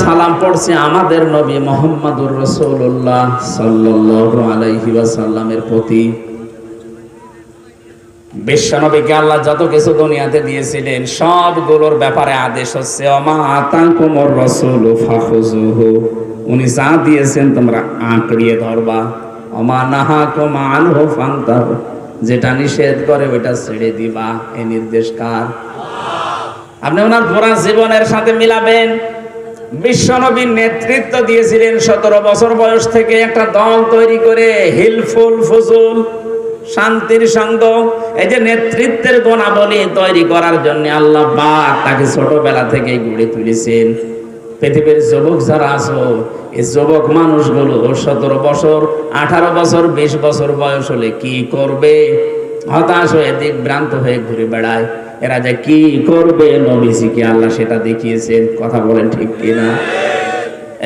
সালাম পড়ছে আমাদের নবী মোহাম্মদুর আলাইহি প্রতি। বিশ্বনবীকে আল্লাহ যত কিছু দুনিয়াতে দিয়েছিলেন, সবগুলোর ব্যাপারে আদেশ হচ্ছে উনি যা দিয়েছেন তোমরা আঁকড়িয়ে ধরবা। অমা নাহাকুম আনহু ফান্তাহু। যেটা নিষেধ করে ওটা ছেড়ে দিবা। এই নির্দেশ কার? আপনি ওনার পুরা জীবনের সাথে মিলাবেন। বিশ্বনবীর নেতৃত্ব দিয়েছিলেন সতেরো বছর বয়স থেকে একটা দল তৈরি করে, হিলফুল ফজুল, শান্তির সঙ্গ। এই যে নেতৃত্বের গুণাবলী তৈরি করার জন্য আল্লাহ পাক তাকে ছোটবেলা থেকে গড়ে তুলেছেন। পৃথিবীর যুবক যারা আছো, এই যুবক মানুষগুলো সতেরো বছর, আঠারো বছর, বিশ বছর বয়স হলে কি করবে? হতাশ হয়ে দিক ভ্রান্ত হয়ে ঘুরে বেড়ায়। এরা যে কি করবে নবীজিকে আল্লাহ সেটা দেখিয়েছেন কথা বলেন ঠিক কিনা?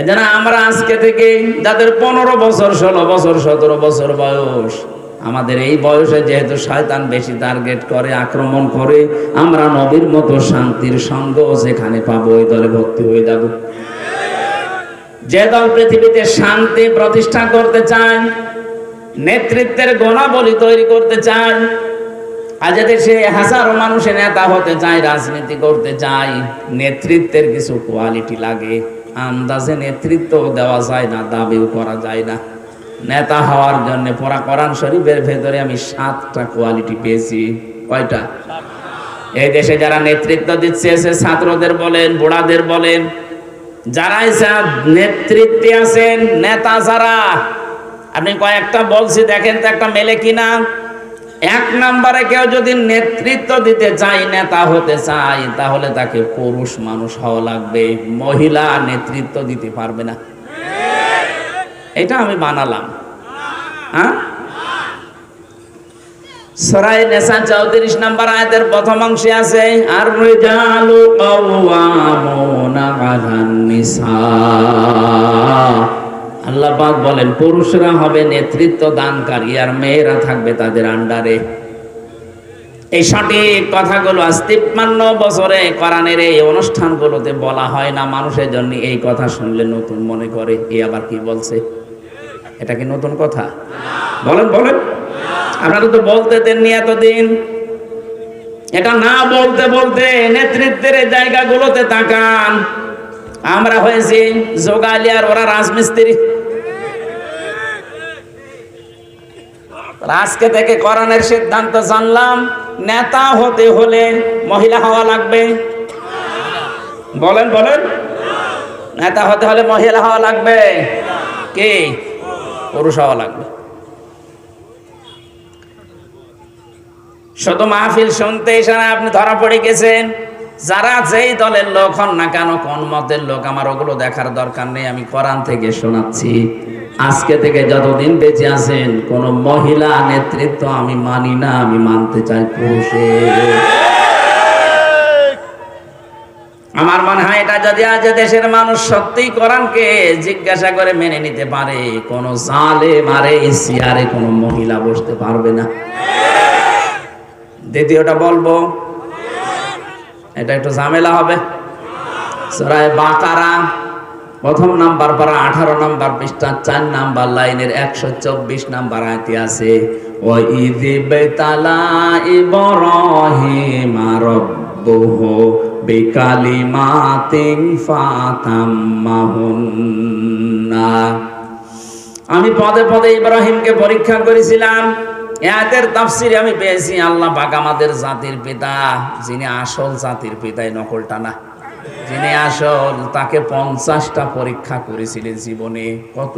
এজন্য আমরা আজকে থেকে যাদের পনেরো বছর, ষোলো বছর, সতেরো বছর বয়স, আমাদের এই বয়সে যেহেতু শয়তান বেশি টার্গেট করে, আক্রমণ করে, আমরা নবীর মতো শান্তির সঙ্গ যেখানে পাবো, ওই দলে ভর্তি হয়ে যাব। যে দল পৃথিবীতে শান্তি প্রতিষ্ঠা করতে চায়, নেতৃত্বের গুণাবলী তৈরি করতে চায় আজ সে হাজারো মানুষের নেতা হতে চায়, রাজনীতি করতে চায়, নেতৃত্বের কিছু কোয়ালিটি লাগে। আন্দাজে নেতৃত্ব দেওয়া যায় না, দাবিও করা যায় না। নেতা হওয়ার জন্য পড়া কোরআন শরীফের ভেতরে আমি সাতটা কোয়ালিটি পেয়েছি। কয়টা? এই দেশে যারা নেতৃত্ব দিচ্ছে, সে ছাত্রদের বলেন, বুড়াদের বলেন, যারাই নেতৃত্বে আছেন, নেতা যারা, আপনি কয়েকটা বলছি, দেখেন তো একটা মেলে কিনা। এক নম্বরে কেউ যদি নেতৃত্ব দিতে চায়, নেতা হতে চায়, তাহলে তাকে পুরুষ মানুষ হওয়া লাগবে। মহিলা নেতৃত্ব দিতে পারবে না। এটা আমি বানালাম। হ্যাঁ? সরাই নেশা চৌত্রিশ নম্বর আয়াতের প্রথম অংশে আছে আর পাক বলেন, পুরুষরা হবে নেতৃত্ব দানকারী আর মেয়েরা থাকবে তাদের আন্ডারে। এই সঠিক কথাগুলো আজ তিপ্পান্ন বছরে কোরআনের এই অনুষ্ঠানগুলোতে বলা হয় না, মানুষের জন্য এই কথা শুনলে নতুন মনে করে। এ আবার কি বলছে? এটা কি নতুন কথা? বলেন বলেন। আপনারা তো বলতে দেননি এতদিন। এটা না বলতে বলতে নেতৃত্বের জায়গাগুলোতে তাকান। আমরা হয়েছি যোগালি আর ওরা রাজমিস্ত্রি। আজকে থেকে করণের সিদ্ধান্ত জানলাম, নেতা হতে হলে মহিলা হওয়া লাগবে। বলেন বলেন। নেতা হতে হলে মহিলা হওয়া লাগবে। কি? পুরুষ হওয়া লাগবে। শুধু মাহফিল শুনতে এসে আপনি ধরা পড়ে গেছেন। যারা যেই দলের লোক হন না কেন, কোন মতের লোক? আমার ওগুলো দেখার দরকার নেই, আমি কোরআন থেকে শোনাচ্ছি। আজকে থেকে যতদিন বেঁচে আছেন, কোন মহিলা নেতৃত্ব আমি মানি না, আমি মানতে চাই পুরুষের। আমার মনে হয় এটা যদি আজ দেশের মানুষ সত্যিই কোরআনকে জিজ্ঞাসা করে মেনে নিতে পারে, কোন জালে মারে চেয়ারে কোনো মহিলা বসতে পারবে না। দ্বিতীয়টা বলব এটা একটু ঝামেলা হবে। সরাই বাকারা, প্রথম নাম্বার পারা আঠারো নাম্বার পৃষ্ঠা, চার নাম্বার লাইনের একশো চব্বিশ নাম্বার আয়তি আছে আমি পদে পদে ইব্রাহিমকে পরীক্ষা করেছিলাম। এদের তাফসিরে আমি পেয়েছি, আল্লাহ পাক আমাদের জাতির পিতা, যিনি আসল জাতির পিতাই নকলটা না। যিনি আসল, তাকে পঞ্চাশটা পরীক্ষা করেছিলেন জীবনে। কত?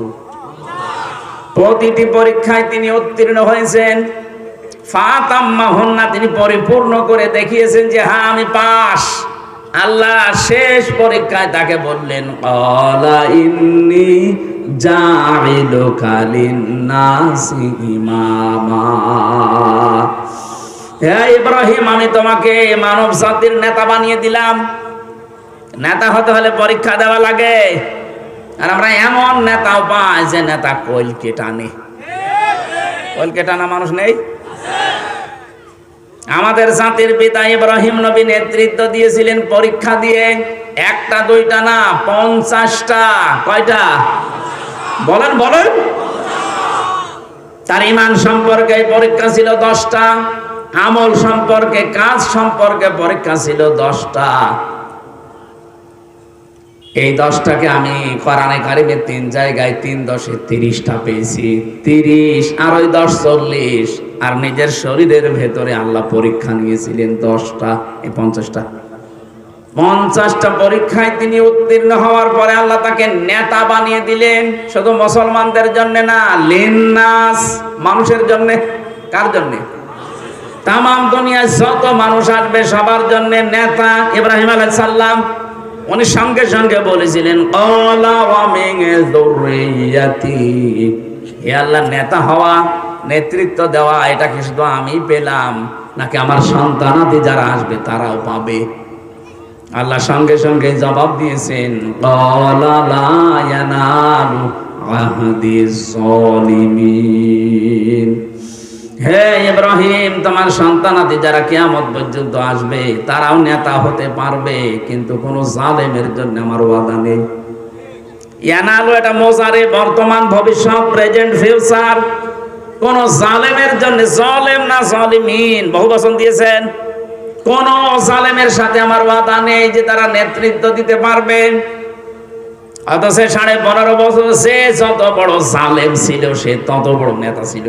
প্রতিটি পরীক্ষায় তিনি উত্তীর্ণ হয়েছেন। ফাতাম্মা হন্না তিনি পরিপূর্ণ করে দেখিয়েছেন যে হ্যাঁ আমি পাস আল্লাহ শেষ পরীক্ষায় তাকে বললেন ইন্নি জাইলুকা লিন্নাসি ইমামা। হে ইব্রাহিম, আমি তোমাকে মানব জাতির নেতা বানিয়ে দিলাম। নেতা হতে হলে পরীক্ষা দেওয়া লাগে। আর আমরা এমন নেতাও পাই যে নেতা কইলকে টানে। কইলকে টানা মানুষ নেই? আমাদের জাতির পিতা ইব্রাহিম নবী নেতৃত্ব দিয়েছিলেন পরীক্ষা দিয়ে। একটা, দুইটা না, পঞ্চাশটা। কয়টা? বলেন বলেন। তার ইমান সম্পর্কে পরীক্ষা ছিল দশটা, আমল সম্পর্কে, কাজ সম্পর্কে পরীক্ষা ছিল দশটা। এই দশটাকে আমি কোরআনে কারিমের তিন জায়গায় তিন দশে তিরিশটা পেয়েছি। তিরিশ, আর ওই দশ চল্লিশ। আর নিজের শরীরের ভেতরে আল্লাহ পরীক্ষা নিয়েছিলেন দশটা, এই পঞ্চাশটা। পঞ্চাশটা পরীক্ষায় তিনি উত্তীর্ণ হওয়ার পরে আল্লাহ তাকে নেতা বানিয়ে দিলেন। শুধু মুসলমানদের জন্য না, লিন্নাস মানুষের জন্য। কার জন্যে? তাম দুনিয়ায় যত মানুষ আসবে সবার জন্য নেতা। ইব্রাহিম আলাইহিস সালাম, উনি সঙ্গে সঙ্গে বলেছিলেন, "কলা ওয়া হে আল্লাহ, নেতা হওয়া, নেতৃত্ব দেওয়া, এটা কি শুধু আমি পেলাম? নাকি আমার সন্তানাদি যারা আসবে তারাও পাবে? আল্লাহ সঙ্গে সঙ্গে জবাব দিয়েছেন "ক্বালা লা ইয়ানালু আহদিস হে ইব্রাহিম, তোমার সন্তানাদি যারা কেয়ামত পর্যন্ত আসবে, তারাও নেতা হতে পারবে, কিন্তু কোনো জালেমের জন্য আমার ওয়াদা নেই। ইয়ানালু এটা মোজারে বর্তমান ভবিষ্যৎ, প্রেজেন্ট, ফিউচার। কোন জালেমের জন্য জলেম না জলিমিন। বহু বচন দিয়েছেন কোন জালেমের সাথে আমার ওয়াদা নেই যে তারা নেতৃত্ব দিতে পারবে। সাড়ে পনেরো বছর সে যত বড় জালেম ছিল, সে তত বড় নেতা ছিল।